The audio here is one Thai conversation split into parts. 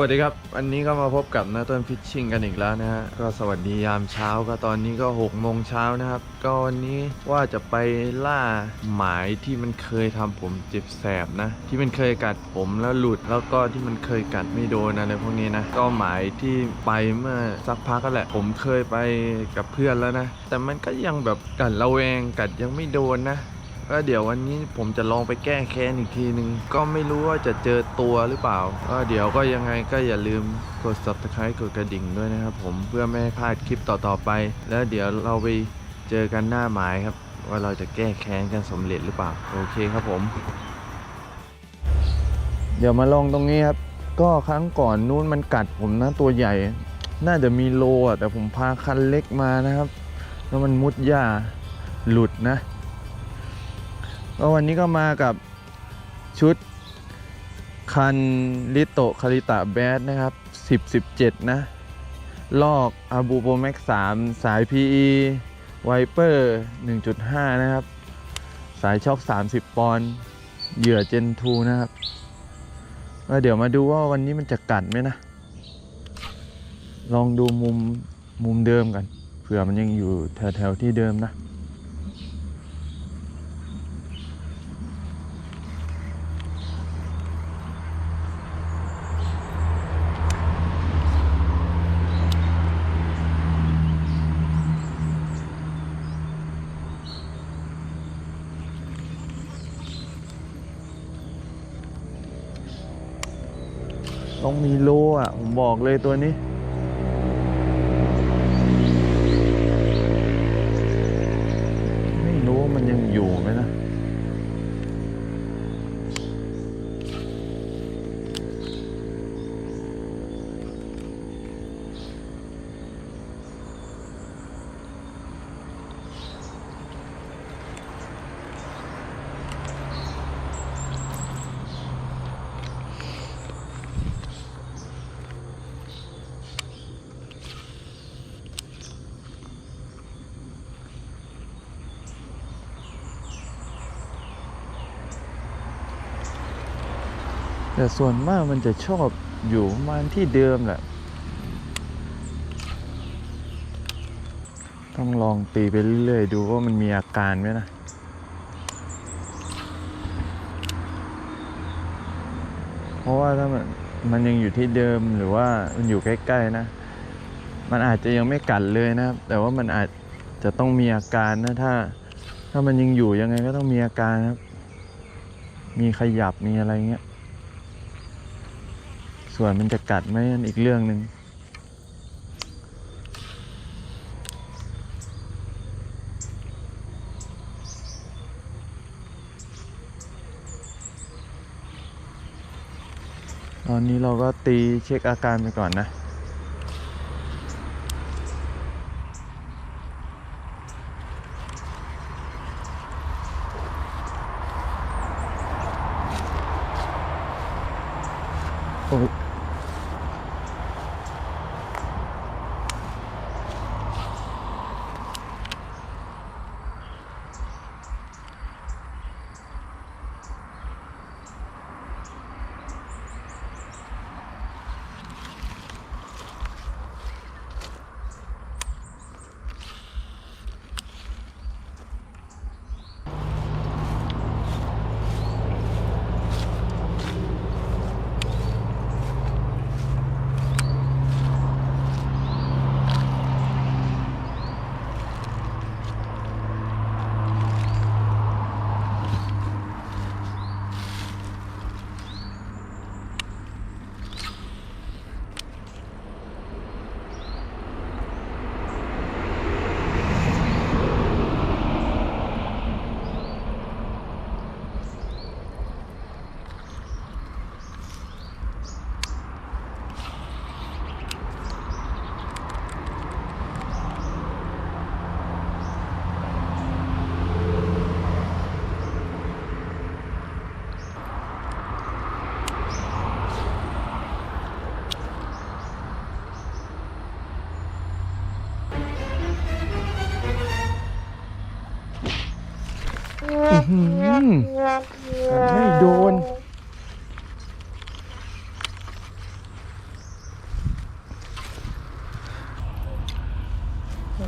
วัสดีครับ วันนี้ก็มาพบกับนาต้นฟิชชิ่งกันอีกแล้วนะฮะ ก็สวัสดียามเช้าก็ตอนนี้ก็6โมงเช้านะครับ ก็วันนี้ว่าจะไปล่าหมายที่มันเคยทำผมเจ็บแสบนะ ที่มันเคยกัดผมแล้วหลุดแล้วก็ที่มันเคยกัดไม่โดนอะไรพวกนี้นะ ก็หมายที่ไปเมื่อสักพักก็แหละ ผมเคยไปกับเพื่อนแล้วนะ แต่มันก็ยังแบบกัดระแวงกัดยังไม่โดนนะ ก็เดี๋ยววันนี้ผมจะลองไปแก้แค้นอีกทีหนึ่งก็ไม่รู้ว่าจะเจอตัวหรือเปล่าก็เดี๋ยวก็ยังไงก็อย่าลืมกด subscribe กดกระดิ่งด้วยนะครับผมเพื่อไม่ให้พลาดคลิปต่อๆไป แล้วเดี๋ยวเราไปเจอกันหน้าหมายครับ ว่าเราจะแก้แค้นกันสำเร็จหรือเปล่า โอเคครับผม เดี๋ยวมาลองตรงนี้ครับ ก็ครั้งก่อนนู้นมันกัดผมนะตัวใหญ่ น่าจะมีโลอะแต่ผมพาคันเล็กมานะครับ แล้วมันมุดหญ้าหลุดนะ ก็วันนี้ก็มากับชุดคันลิโตคาริตะแบดนะครับ 10 17 นะ ลอกอาบูโปรแม็ก3สาย PE ไวเปอร์ 1.5 นะครับ สายช็อค 30 ปอนด์เหยื่อเจน2นะครับก็เดี๋ยวมาดูว่าวันนี้มันจะกัดไหมนะ ลองดูมุมมุมเดิมกันเผื่อมันยังอยู่แถวๆที่เดิมนะ ต้องมีโลอะ ผมบอกเลยตัวนี้ ไม่รู้ว่ามันยังอยู่ไหมนะ แต่ส่วนมากมันจะชอบอยู่มาณที่เดิมแหละ ต้องลองตีไปเรื่อยๆ ดูว่ามันมีอาการไหมนะเพราะว่าถ้ามันมันยังอยู่ที่เดิมหรือว่ามันอยู่ใกล้ๆนะ มันอาจจะยังไม่กัดเลยนะครับแต่ว่ามันอาจจะต้องมีอาการนะถ้า ถ้ามันยังอยู่ยังไงก็ต้องมีอาการครับ มีขยับมีอะไรเงี้ย ส่วนมันจะกัดไหมนั่นอีกเรื่องหนึ่งตอนนี้เราก็ตีเช็คอาการไปก่อนนะ หืไม่โดน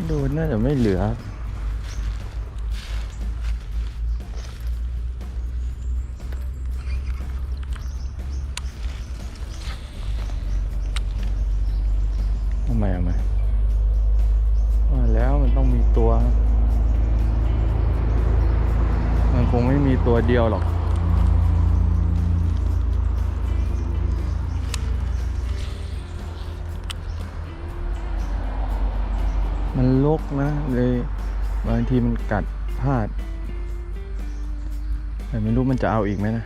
โดนน่าจะไม่เหลือ ตัวเดียวหรอก มันลกนะเลยบางทีมันกัดพลาด แต่ไม่รู้มันจะเอาอีกไหมนะ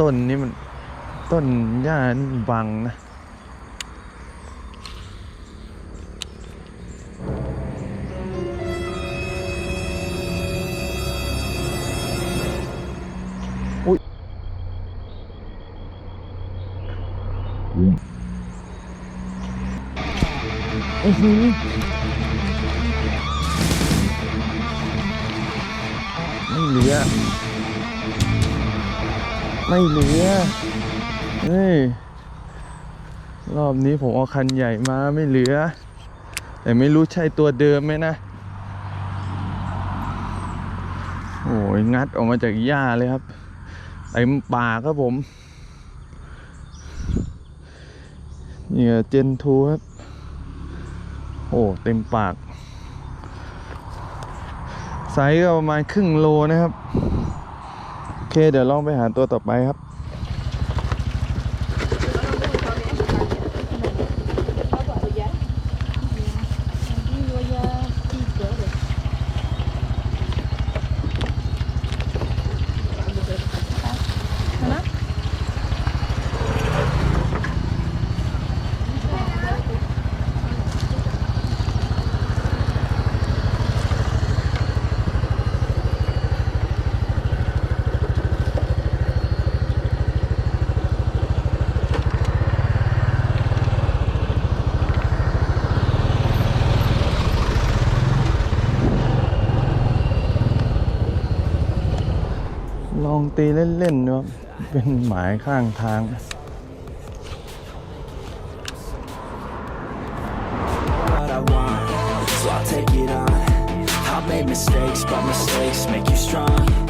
ต้นนี้มัน ต้นหญ้านบังนะอุ้ยอื้อหือไม่เหลือ ไม่เหลือเฮ้ยรอบนี้ผมเอาคันใหญ่มาไม่เหลือ แต่ไม่รู้ใช่ตัวเดิมไหมนะ โอ้ยงัดออกมาจากหญ้าเลยครับเต็มปากครับผมเนี่ยเจนทูครับ โอ้เต็มปาก ไซส์ก็ประมาณครึ่งโลนะครับ เคเดี๋ยวลองไปหาตัวต่อไปครับ ลอง ตีเล่นๆนะครับเป็นหมายข้างทาง what I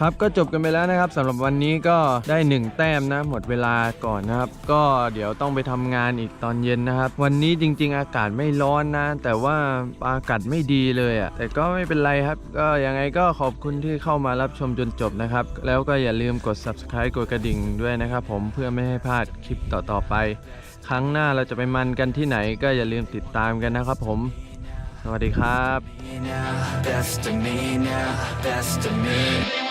ครับก็จบกันไปแล้วนะครับสำหรับวันนี้ก็ได้หนึ่งแต้มนะ หมดเวลาก่อนนะครับ ก็เดี๋ยวต้องไปทำงานอีกตอนเย็นนะครับ วันนี้จริง ๆ อากาศไม่ร้อนนะ แต่ว่าอากาศไม่ดีเลยอะ่ะแต่ก็ไม่เป็นไรครับ ก็ยังไงก็ขอบคุณที่เข้ามารับชมจนจบนะครับ แล้วก็อย่าลืมกด subscribe กดกระดิ่งด้วยนะครับ ผมเพื่อไม่ให้พลาดคลิปต่อๆไป ครั้งหน้าเราจะไปมันกันที่ไหน ก็อย่าลืมติดตามกันนะครับ ผม สวัสดีครับ now, best of me now, best of me.